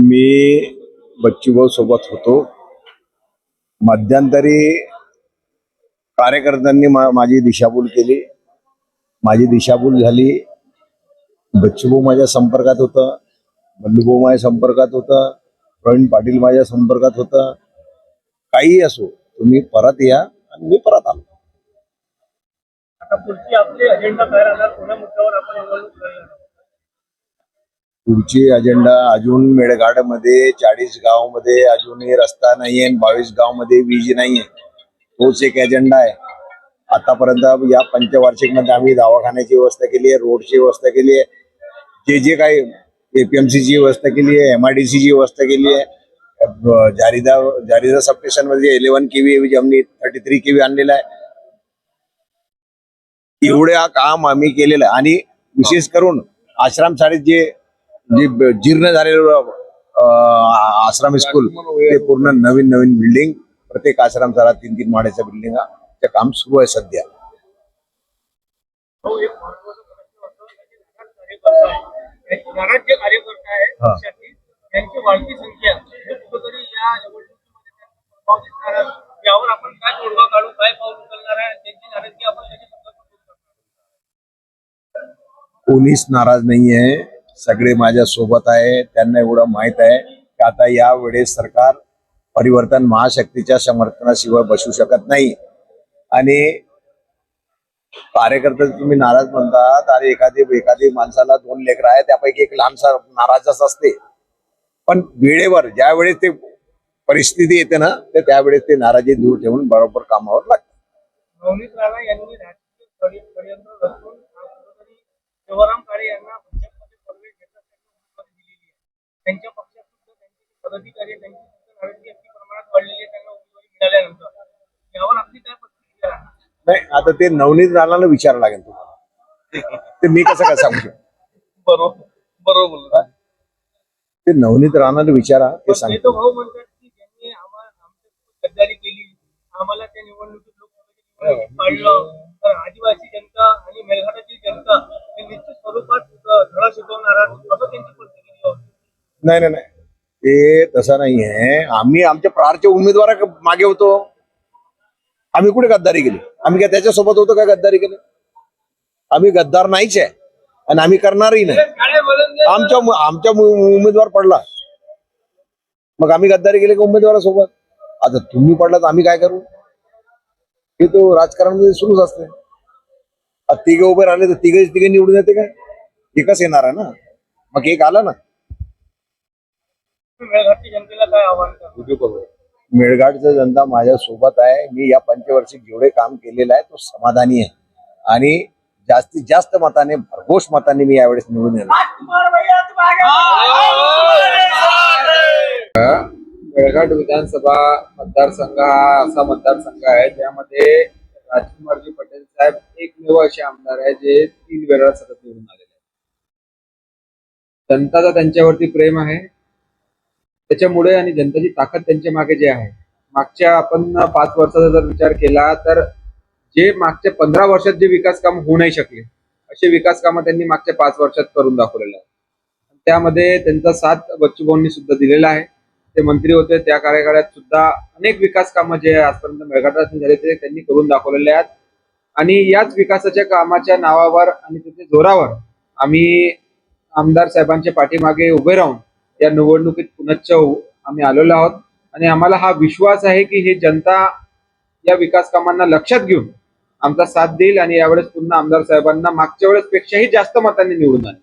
मी बच्चूभाऊ सोबत होतो. मध्यंतरी कार्यकर्त्यांनी मा- माझी दिशाभूल केली. माझी दिशाभूल झाली. बच्चूभाऊ माझ्या संपर्कात होतं. बंडूभाऊ माझ्या संपर्कात होतं. प्रवीण पाटील माझ्या संपर्कात होतं. काही असो तुम्ही परत या आणि मी परत आलो. आता पुढची आपली अजेंडा काय राहणार मुद्द्यावर आपण निवडणूक पुढची अजेंडा अजून मेळघाटमध्ये चाळीस गावमध्ये अजूनही रस्ता नाहीये बावीस गावमध्ये वीज नाहीये. तोच एक अजेंडा आहे. आतापर्यंत या पंचवार्षिकमध्ये आम्ही दवाखान्याची व्यवस्था केली आहे रोडची व्यवस्था केली आहे. जे जे काही एपीएमसी ची व्यवस्था केली आहे एमआयडीसी ची व्यवस्था केली आहे. जारीदा जारीदा जारिदा सबस्टेशनमध्ये इलेव्हन केव्ही आम्ही थर्टी थ्री केव्ही आणलेला आहे. एवढे हा काम आम्ही केलेलं आहे. आणि विशेष करून आश्रम शाळेत जे जे जीर्ण झालेलं आश्रम स्कूल ते पूर्ण नवीन नवीन बिल्डिंग प्रत्येक आश्रम शाळा तीन तीन माळ्याच्या बिल्डिंग ते काम सुरू आहे सध्या. प्रश्न होतो की घरात कार्यकर्ता आहे. सगळे माझ्या सोबत आहे. त्यांना एवढं माहीत आहे की आता या वेळेस सरकार परिवर्तन महाशक्तीच्या समर्थनाशिवाय बसू शकत नाही. आणि कार्यकर्ते तुम्ही नाराज म्हणतात आणि एखादी एखादी माणसाला दोन लेकरं आहे त्यापैकी एक लहानसा नाराजच असते. पण वेळेवर ज्या वेळेस ते परिस्थिती येते ना तर त्यावेळेस ते नाराजी दूर ठेवून बरोबर कामावर लागते यांनी त्यांच्या पक्षात सुद्धा त्यांचे जे पदाधिकारी आहेत, त्यांची सुद्धा नाराजगी अगदी प्रमाणात वाढलेली आहे त्यांना उमेदवारी मिळाल्यानंतर. यावर आपली काय प्रतिक्रिया आहे नाही आता ते नवनीत राणाला विचारावं लागेल तुम्हाला. ते मी कसं काय सांगू शकतो? बरोबर बरोबर बोलला ते नवनीत राणाला विचारा ते सांगतो. तर भाऊ म्हणतात की ज्यांनी आम्हाला आमच्यासोबत गद्दारी केली आम्हाला त्या निवडणुकीत पाडलं. तर आदिवासी जनता आणि मेळघाटातील जनता हे निश्चित स्वरूपात धडा शिकवणार असं त्यांची नाही नाही नाही. ते तसं नाही आहे. आम्ही आमच्या प्रारच्या उमेदवारा मागे होतो. आम्ही कुठे गद्दारी केली? आम्ही काय त्याच्यासोबत होतो काय गद्दारी केली? आम्ही गद्दार नाहीच आहे. आणि आम्ही करणारही नाही. आमच्या आमच्या उमेदवार पडला. मग आम्ही गद्दारी केली का उमेदवारासोबत? आता तुम्ही पडला तर आम्ही काय करू? हे तो राजकारणामध्ये सुरूच असते. आता तिघे उभे राहिले तर तिघे तिघे निवडून येते काय? एकच येणार आहे ना? मग एक आला ना? मेळघाटच्या जनतेला काय आव्हान करणार? मेळघाटचं जनता माझ्या सोबत आहे. मी या पंचवर्षिक जेवढे काम केलेलं आहे तो समाधानी आहे. आणि जास्तीत जास्त मताने भरघोष मताने मी यावेळेस निवडून येणार मेळघाट विधानसभा मतदारसंघ हा असा मतदारसंघ आहे ज्यामध्ये राजकुमारजी पटेल साहेब एकमेव असे आमदार आहे जे तीन वेळा सतत निवडून आलेले आहेत. जनताचा त्यांच्यावरती प्रेम आहे. त्याच्यामुळे आणि जनतेची ताकद त्यांच्या मागे जे आहे. मागच्या आपण पाच वर्षाचा जर विचार केला तर जे मागच्या पंधरा वर्षात जे विकास काम होऊ नाही शकले असे विकास कामं त्यांनी मागच्या पाच वर्षात करून दाखवलेले आहेत. त्यामध्ये त्यांचा साथ बच्चूभाऊंनी सुद्धा दिलेला आहे. ते मंत्री होते त्या कार्यकाळात सुद्धा अनेक विकास कामं जे आजपर्यंत मेळघाटात झाले ते त्यांनी करून दाखवलेले आहेत. आणि याच विकासाच्या कामाच्या नावावर आणि त्याच्या जोरावर आम्ही आमदार साहेबांच्या पाठीमागे उभे राहून या निवडणुकीत पुनश्च हो, आम्ही आलेलो आहोत. आणि आम्हाला हा विश्वास आहे की हे जनता या विकास कामांना लक्षात घेऊन आमचा साथ देईल आणि यावेळेस पुन्हा आमदार साहेबांना मागच्या वेळेस पेक्षाही जास्त मतांनी निवडून आले